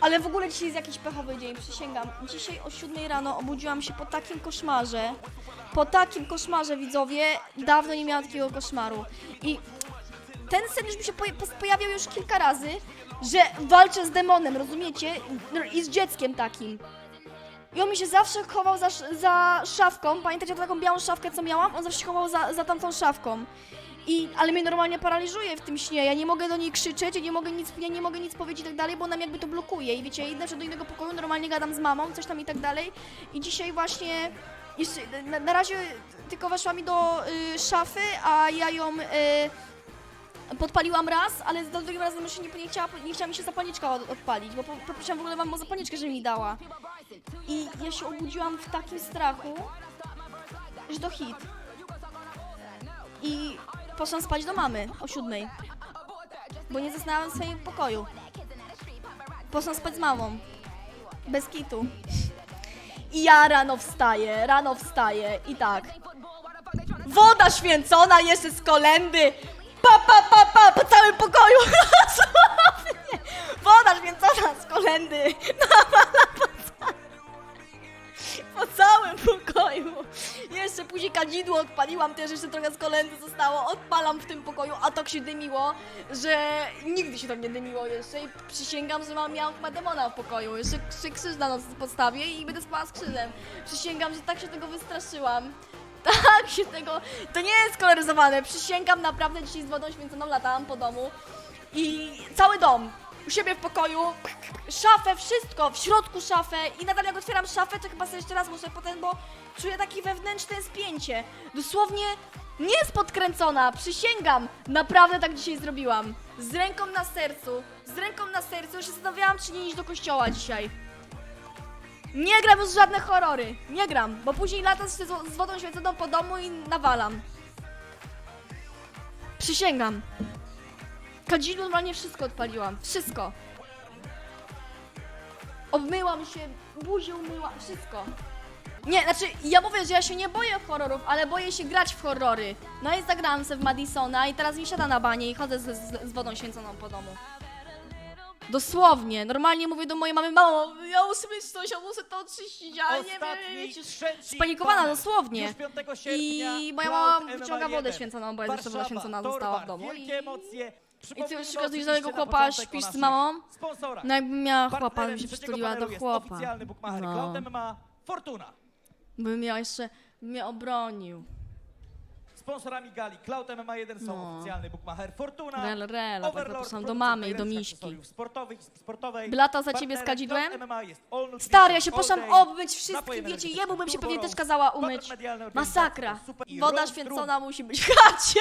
Ale w ogóle dzisiaj jest jakiś pechowy dzień, przysięgam. Dzisiaj o 7 rano obudziłam się po takim koszmarze. Po takim koszmarze, widzowie. Dawno nie miałam takiego koszmaru. I ten sen już mi się pojawiał już kilka razy, że walczę z demonem, rozumiecie? I z dzieckiem takim. I on mi się zawsze chował za, za szafką. Pamiętacie taką białą szafkę, co miałam? On zawsze się chował za, za tamtą szafką. I, ale mnie normalnie paraliżuje w tym śnie. Ja nie mogę do niej krzyczeć, ja nie mogę nic, ja nie mogę nic powiedzieć i tak dalej, bo mnie jakby to blokuje. I wiecie, idę do innego pokoju, normalnie gadam z mamą, coś tam i tak dalej. I dzisiaj właśnie jeszcze, na, na razie tylko weszła mi do y, szafy, a ja ją y, podpaliłam raz, ale za drugim razem jeszcze nie, nie, chciała, nie chciała mi się zapalniczka od, odpalić, bo po- poprosiłam w ogóle mam o zapalniczkę, żeby mi dała. I ja się obudziłam w takim strachu, że to hit. Poszłam spać do mamy o siódmej, bo nie zasnęłam w swoim pokoju. Poszłam spać z mamą, bez kitu. I ja rano wstaję, rano wstaję i tak. Woda święcona jeszcze z kolendy. Pa, pa, pa, pa, po kadzidło odpaliłam, też jeszcze trochę z kolendy zostało. Odpalam w tym pokoju, a tak się dymiło, że nigdy się tam nie dymiło jeszcze. I przysięgam, że mam, miałam chyba demona w pokoju. Jeszcze krzyk krzyż na noc podstawię i będę spała z krzyżem. Przysięgam, że tak się tego wystraszyłam. Tak się tego. To nie jest koloryzowane. Przysięgam naprawdę dzisiaj z wodą święconą latałam po domu. I cały dom. U siebie w pokoju, szafę, wszystko, w środku szafę i nadal jak otwieram szafę, to chyba sobie jeszcze raz muszę potem, bo czuję takie wewnętrzne spięcie. Dosłownie nie jest podkręcona, przysięgam. Naprawdę tak dzisiaj zrobiłam. Z ręką na sercu, z ręką na sercu, już się zastanawiałam, czy nie iść do kościoła dzisiaj. Nie gram już żadne horrory. Nie gram, bo później latam z, z wodą święconą po domu i nawalam. Przysięgam. Kadzidło normalnie wszystko odpaliłam. Wszystko. Obmyłam się, buzię umyłam, wszystko. Nie, znaczy ja mówię, że ja się nie boję horrorów, ale boję się grać w horrory. No i zagrałam sobie w Madisona i teraz mi siada na banie i chodzę z, z, z wodą święconą po domu. Dosłownie, normalnie mówię do mojej mamy, mamo, ja muszę mieć coś, ja muszę to oczyścić, ale nie wiem, wiecie, spanikowana dosłownie. Już 5 sierpnia I moja mama wyciąga wodę 1. święconą, bo jest jeszcze woda święcona została w domu. I. i ty szukasz nowego na chłopa, śpisz z mamą? Sponsorach. No jakbym miała chłopa, bym się przytuliła do chłopa. No. Fortuna. Bym miała jeszcze, mnie obronił. Sponsorami gali Cloud MMA 1 są No. oficjalny bookmacher Fortuna. Rel, rel, tak Overlord, zapraszam do producent mamy i do Miśki. akcesoriów Sportowych, sportowej. By za ciebie z Partnerem kadzidłem? Cloud MMA jest All Nutrition, Stary, ja się All poszłam Day, obmyć wszystkim, napoje wiecie, jemu bym się pewnie też kazała umyć. medialny organizacji Masakra. Super i Woda Roast święcona musi być w chacie.